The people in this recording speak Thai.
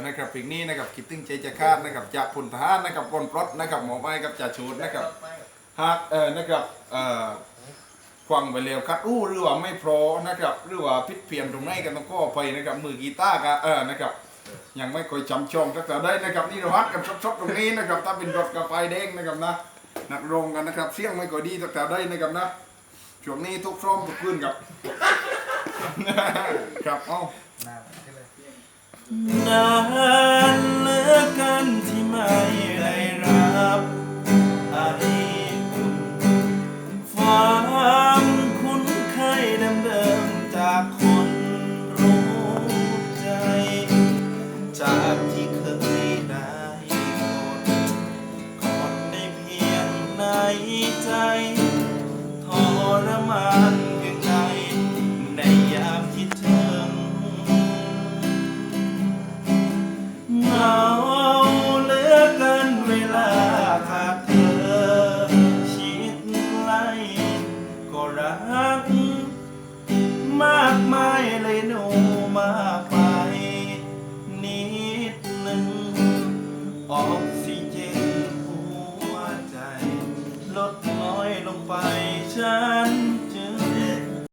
นะครับเพลงนี้นะครับคิดถึงใจจะคาดนะครับจากพลทหารนะครับพลปลดนะครับหมอไม้กับจ่าชูดนะครับหากเออนะครับเอ่อฟังไปแล้วคัดอู้หรือว่าไม่พอนะครับหรือว่าพิษเพียนตรงไหนกันต้องก็ไปนะครับมือกีตาร์กันเออนะครับยังไม่ค่อยจำช่องตั้งแต่ได้นะครับนี่เราฮัดกันชดๆตรงนี้นะครับถ้าเป็นรถกระไฟแดงนะครับนะนักโรงกันนะครับเสียงไม่ค่อยดีตั้งแต่ได้นะครับนะช่วงนี้ทุกซ้อมทุกคืนครับครับเอ้า นานเหลือกันที่ไม่ได้รับอดีตคุณความคุ้นเคยเดิมๆจากคนรู้ใจ จากที่เคยได้กอดกอดได้เพียงในใจ เลยหนูมากไปนิดหนึ่งออกซิเจนหัวใจ ลดน้อยลงไปฉัน